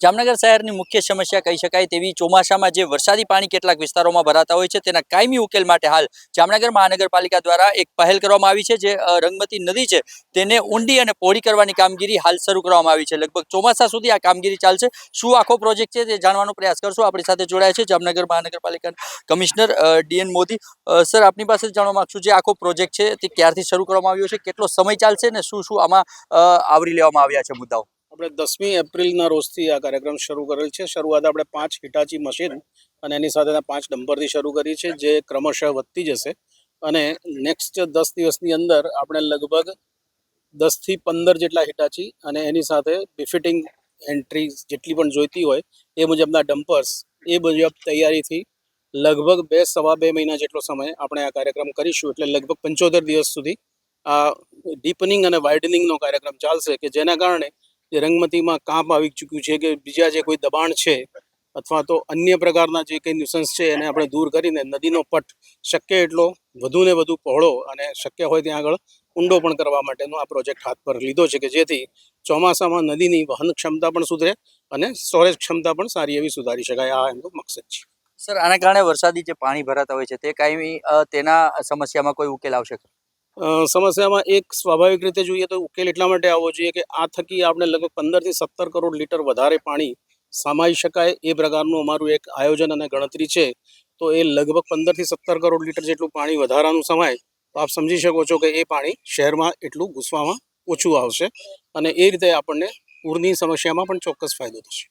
જામનગર શહેરની મુખ્ય સમસ્યા કહી શકાય તેવી ચોમાસામાં જે વરસાદી પાણી કેટલાક વિસ્તારોમાં ભરાતા હોય છે, તેના કાયમી ઉકેલ માટે હાલ જામનગર મહાનગરપાલિકા દ્વારા એક પહેલ કરવામાં આવી છે, જે રંગમતી નદી છે, તેને ઊંડી અને પહોળી કરવાની કામગીરી હાલ શરૂ કરવામાં આવી છે. લગભગ ચોમાસા સુધી આ કામગીરી ચાલશે. શું આખો પ્રોજેક્ટ છે તે જાણવાનો પ્રયાસ કરશું. આપણી સાથે જોડાયા છે જામનગર મહાનગરપાલિકાના કમિશનર ડીએન મોદી. સર, આપની પાસે જાણવા માગશું જે આખો પ્રોજેક્ટ છે તે ક્યારથી શરૂ કરવામાં આવ્યો છે, કેટલો સમય ચાલશે ને શું શું આમાં આવરી લેવામાં આવ્યા છે મુદ્દાઓ? આપણે દસમી એપ્રિલના રોજથી આ કાર્યક્રમ શરૂ કરેલ છે. શરૂઆત આપણે પાંચ હિટાચી મશીન અને એની સાથેના પાંચ ડમ્પરથી શરૂ કરી છે, જે ક્રમશઃ વધતી જશે. અને નેક્સ્ટ દસ દિવસની અંદર આપણે લગભગ દસથી પંદર જેટલા હિટાચી અને એની સાથે બિફિટિંગ એન્ટ્રી જેટલી પણ જોઈતી હોય, એ મુજબના ડમ્પર્સ, એ મુજબ તૈયારીથી લગભગ બે, સવા બે મહિના જેટલો સમય આપણે આ કાર્યક્રમ કરીશું. એટલે લગભગ પંચોતેર દિવસ સુધી આ ડીપનિંગ અને વાઇડનિંગનો કાર્યક્રમ ચાલશે, કે જેના કારણે જે રંગમતીમાં કાંપ આવી ચૂક્યું છે કે બીજા જે કોઈ દબાણ છે અથવા તો અન્ય પ્રકારના જે કંઈ ન્યુસન્સ છે એને આપણે દૂર કરીને નદીનો પટ શક્ય એટલો વધુ ને વધુ પહોળો અને શક્ય હોય ત્યાં આગળ ઊંડો પણ કરવા માટેનો આ પ્રોજેક્ટ હાથ પર લીધો છે કે જેથી ચોમાસામાં નદીની વહન ક્ષમતા પણ સુધરે અને સ્ટોરેજ ક્ષમતા પણ સારી એવી સુધારી શકાય. આ એમનો મકસદ છે. સર, આના કારણે વરસાદી જે પાણી ભરાતા હોય છે તે કાયમી તેના સમસ્યામાં કોઈ ઉકેલ આવશે સમસ્યામાં એક સ્વાભાવિક રીતે જોઈએ તો ઉકેલ એટલા માટે આવવો જોઈએ કે આ થકી આપણે લગભગ પંદરથી સત્તર કરોડ લીટર વધારે પાણી સમાઈ શકાય એ પ્રકારનું અમારું એક આયોજન અને ગણતરી છે. તો એ લગભગ પંદરથી સત્તર કરોડ લીટર જેટલું પાણી વધારાનું સમાય તો આપ સમજી શકો છો કે એ પાણી શહેરમાં એટલું ઘૂસવામાં ઓછું આવશે અને એ રીતે આપણને પૂરની સમસ્યામાં પણ ચોક્કસ ફાયદો થશે.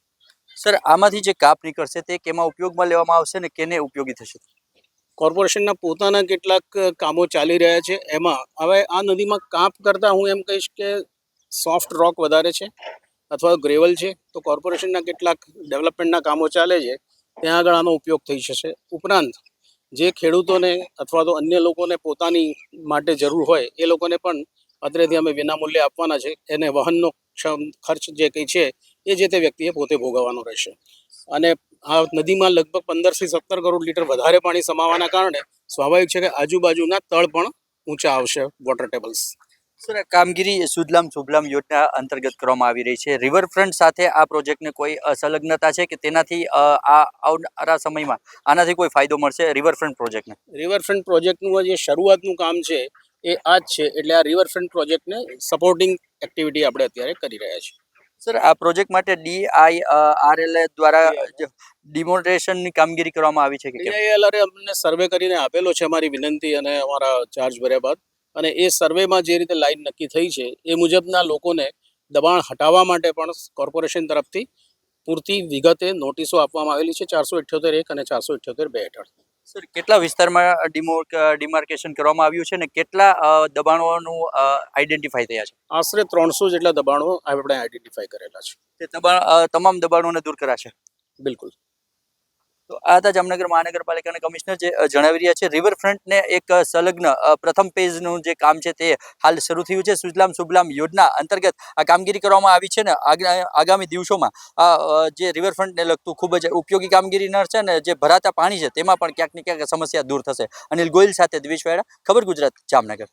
સર, આમાંથી જે કાપ નીકળશે તે કેમાં ઉપયોગમાં લેવામાં આવશે ને કેને ઉપયોગી થશે? કોર્પોરેશનના પોતાના કેટલાક કામો ચાલી રહ્યા છે. એમાં હવે આ નદીમાં કાપ કરતાં હું એમ કહીશ કે સોફ્ટ રોક વધારે છે અથવા ગ્રેવલ છે. તો કોર્પોરેશનના કેટલાક ડેવલપમેન્ટના કામો ચાલે છે. ત્યાં આગળ આનો ઉપયોગ થઈ જશે. ઉપરાંત જે ખેડૂતોને અથવા તો અન્ય લોકોને પોતાની માટે જરૂર હોય એ લોકોને પણ અત્રેથી અમે વિનામૂલ્યે આપવાના છે. એને વહનનો ખર્ચ જે કંઈ છે એ જે તે વ્યક્તિએ પોતે ભોગવવાનો રહેશે. અને આ નદીમાં લગભગ પંદરથી સત્તર કરોડ લીટર વધારે પાણી સમાવાના કારણે સ્વાભાવિક છે કે આજુબાજુના તળ પણ ઊંચા આવશે વોટર ટેબલ્સ સર કામગીરી સુજલામ સુફલામ યોજના અંતર્ગત કરવામાં આવી રહી છે. રિવરફ્રન્ટ સાથે આ પ્રોજેક્ટને કોઈ સંલગ્નતા છે કે તેનાથી આ આવનારા સમયમાં આનાથી કોઈ ફાયદો મળશે રિવરફ્રન્ટ પ્રોજેક્ટને? રિવરફ્રન્ટ પ્રોજેક્ટનું જે શરૂઆતનું કામ છે એ આ જ છે. એટલે આ રિવરફ્રન્ટ પ્રોજેક્ટને સપોર્ટિંગ એક્ટિવિટી આપણે અત્યારે કરી રહ્યા છીએ. સર આ પ્રોજેક્ટ માટે ડીઆઈ આરએલ દ્વારા ડિમોન્સ્ટ્રેશનની કામગીરી કરવામાં આવી છે કે? ડીઆઈએલઆરે અમને સર્વે કરીને આપેલો છે અમારી વિનંતી અને અમારા ચાર્જ ભર્યા બાદ અને એ સર્વેમાં જે રીતે લાઈન નક્કી થઈ છે એ મુજબના લોકોને દબાણ હટાવવા માટે પણ કોર્પોરેશન તરફથી પૂરતી વિગતે નોટિસો આપવામાં આવેલી છે ચારસો અઠ્યોતેર એક અને ચારસો અઠ્યોતેર બે હેઠળ સર કેટલા વિસ્તારમાં ડિમો ડિમાર્કેશન કરવામાં આવ્યું છે ને કેટલા દબાણોનું આઈડેન્ટિફાઈ થયા છે? આશરે ત્રણસો જેટલા દબાણો આપણે આઈડેન્ટિફાઈ કરેલા છે. તે દબાણ તમામ દબાણોને દૂર કરાશે બિલકુલ. તો આ હતા જામનગર મહાનગરપાલિકાના કમિશનર જે જણાવી રહ્યા છે. રિવરફ્રન્ટને એક સંલગ્ન પ્રથમ પેજનું જે કામ છે તે હાલ શરૂ થયું છે. સુજલામ સુબલામ યોજના અંતર્ગત આ કામગીરી કરવામાં આવી છે ને આગા- આગામી દિવસોમાં આ જે રિવરફ્રન્ટને લગતું ખૂબ જ ઉપયોગી કામગીરી નડશે ને જે ભરાતા પાણી છે તેમાં પણ ક્યાંક ને ક્યાંક સમસ્યા દૂર થશે. અનિલ ગોયલ સાથે દ્વિજ વાડા ખબર ગુજરાત જામનગર.